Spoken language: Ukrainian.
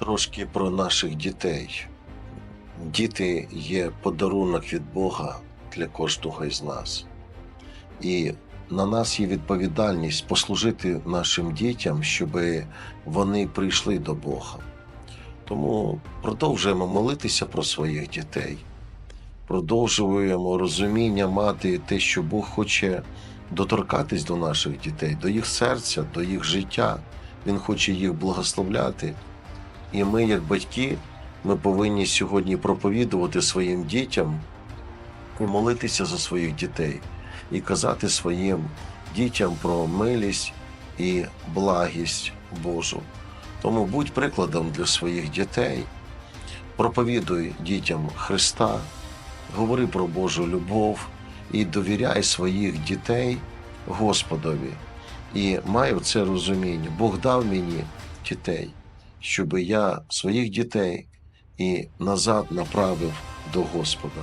Трошки про наших дітей. Діти є подарунок від Бога для кожного із нас. І на нас є відповідальність послужити нашим дітям, щоб вони прийшли до Бога. Тому продовжуємо молитися про своїх дітей, продовжуємо розуміння мати те, що Бог хоче доторкатись до наших дітей, до їх серця, до їх життя. Він хоче їх благословляти. І ми, як батьки, ми повинні сьогодні проповідувати своїм дітям і молитися за своїх дітей, і казати своїм дітям про милість і благість Божу. Тому будь прикладом для своїх дітей, проповідуй дітям Христа, говори про Божу любов і довіряй своїх дітей Господові. І маю це розуміння. Бог дав мені дітей, щоб я своїх дітей і назад направив до Господа.